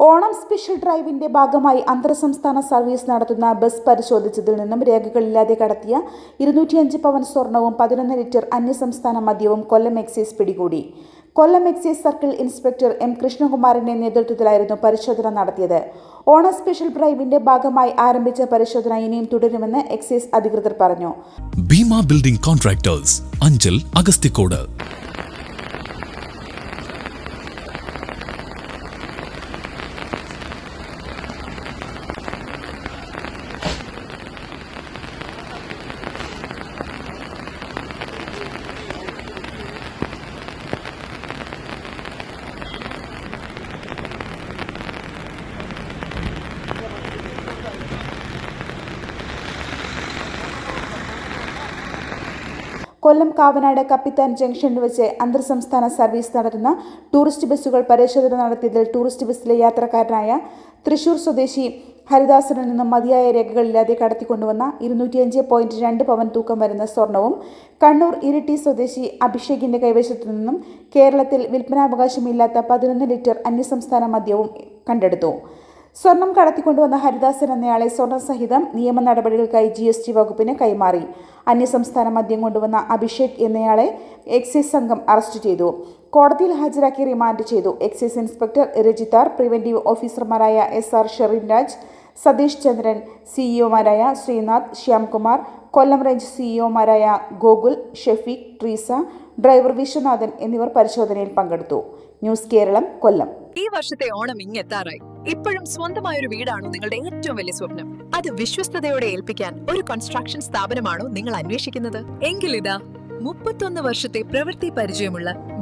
Onam special ഡ്രൈവിന്റെ ഭാഗമായി അന്തർ സംസ്ഥാന സർവീസ് നടത്തുന്ന ബസ് പരിശോധിച്ചതിൽ നിന്നും രേഖകളില്ലാതെ കടത്തിയ ഇരുന്നൂറ്റിയഞ്ച് പവൻ സ്വർണവും പതിനൊന്ന് ലിറ്റർ അന്യസംസ്ഥാന മദ്യവും കൊല്ലം എക്സൈസ് പിടികൂടി. Kollam excise circle inspector M കൃഷ്ണകുമാറിന്റെ നേതൃത്വത്തിലായിരുന്നു പരിശോധന നടത്തിയത്. ഓണം സ്പെഷ്യൽ ഡ്രൈവിന്റെ ഭാഗമായി ആരംഭിച്ച പരിശോധന ഇനിയും തുടരുമെന്ന് എക്സൈസ് അധികൃതർ പറഞ്ഞു. ഭീമ ബിൽഡിംഗ് കോൺട്രാക്ടേഴ്സ് അഞ്ചൽ അഗസ്തിക്കോട് കൊല്ലം കാവനാട് കപ്പിത്താൻ ജംഗ്ഷനിൽ വെച്ച് അന്തർ സംസ്ഥാന സർവീസ് നടത്തുന്ന ടൂറിസ്റ്റ് ബസ്സുകൾ പരിശോധന നടത്തിയതിൽ ടൂറിസ്റ്റ് ബസ്സിലെ യാത്രക്കാരനായ തൃശൂർ സ്വദേശി ഹരിദാസനിൽ നിന്നും മതിയായ രേഖകളില്ലാതെ കടത്തിക്കൊണ്ടുവന്ന ഇരുന്നൂറ്റിയഞ്ച് പോയിന്റ് രണ്ട് പവൻ തൂക്കം വരുന്ന സ്വർണവും കണ്ണൂർ ഇരിട്ടി സ്വദേശി അഭിഷേകിന്റെ കൈവശത്തു നിന്നും കേരളത്തിൽ വിൽപ്പനാവകാശമില്ലാത്ത പതിനൊന്ന് ലിറ്റർ അന്യസംസ്ഥാന മദ്യവും കണ്ടെടുത്തു. സ്വർണം കടത്തിക്കൊണ്ടുവന്ന ഹരിദാസൻ എന്നയാളെ സ്വർണ സഹിതം നിയമ നടപടികൾക്കായി ജി എസ് ടി വകുപ്പിന് കൈമാറി. അന്യസംസ്ഥാന മദ്യം കൊണ്ടുവന്ന അഭിഷേക് എന്നയാളെ എക്സൈസ് സംഘം അറസ്റ്റ് ചെയ്തു. കോടതിയിൽ ഹാജരാക്കി റിമാൻഡ് ചെയ്തു. എക്സൈസ് ഇൻസ്പെക്ടർ രജിതാർ പ്രിവന്റീവ് ഓഫീസർമാരായ എസ് ആർ ഷെറിൻ രാജ് സതീഷ് ചന്ദ്രൻ സിഇഒമാരായ ശ്രീനാഥ് ശ്യാംകുമാർ കൊല്ലം റേഞ്ച് സിഇഒമാരായ ഗോകുൽ ഷെഫീഖ് ട്രീസ ഡ്രൈവർ വിശ്വനാഥൻ എന്നിവർ പരിശോധനയിൽ പങ്കെടുത്തു. ന്യൂസ് കേരളം കൊല്ലം. ഈ വർഷത്തെ ഓണം ഇങ്ങെത്താറായി. ഇപ്പോഴും സ്വന്തമായ ഒരു വീടാണോ നിങ്ങളുടെ ഏറ്റവും വലിയ സ്വപ്നം? അത് വിശ്വസ്തയോടെ ഏൽപ്പിക്കാൻ ഒരു കൺസ്ട്രക്ഷൻ സ്ഥാപനമാണോ നിങ്ങൾ അന്വേഷിക്കുന്നത്? എങ്കിൽ ഇതാ മുപ്പത്തൊന്ന് വർഷത്തെ പ്രവൃത്തി പരിചയമുള്ള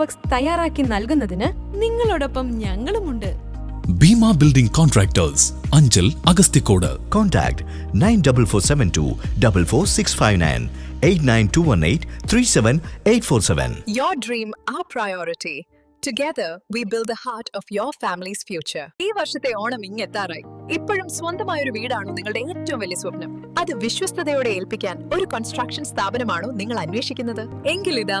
works തയ്യാറാക്കി നൽകുന്നതിന് നിങ്ങളോടൊപ്പം ഞങ്ങളുമുണ്ട്. Bhima building contractors Anchal Agasthicode contact nine double four seven two double four six five nine eight nine two one eight three seven eight four seven your dream our priority Together, we build the heart of your family's future. ഈ വർഷത്തെ ഓണം ഇങ്ങെത്താറായി. ഇപ്പോഴും സ്വന്തമായ ഒരു വീടാണോ നിങ്ങളുടെ ഏറ്റവും വലിയ സ്വപ്നം? അത് വിശ്വസ്തയോടെ ഏൽപ്പിക്കാൻ ഒരു കൺസ്ട്രക്ഷൻ സ്ഥാപനമാണോ നിങ്ങൾ അന്വേഷിക്കുന്നത്? എങ്കിൽ ഇതാ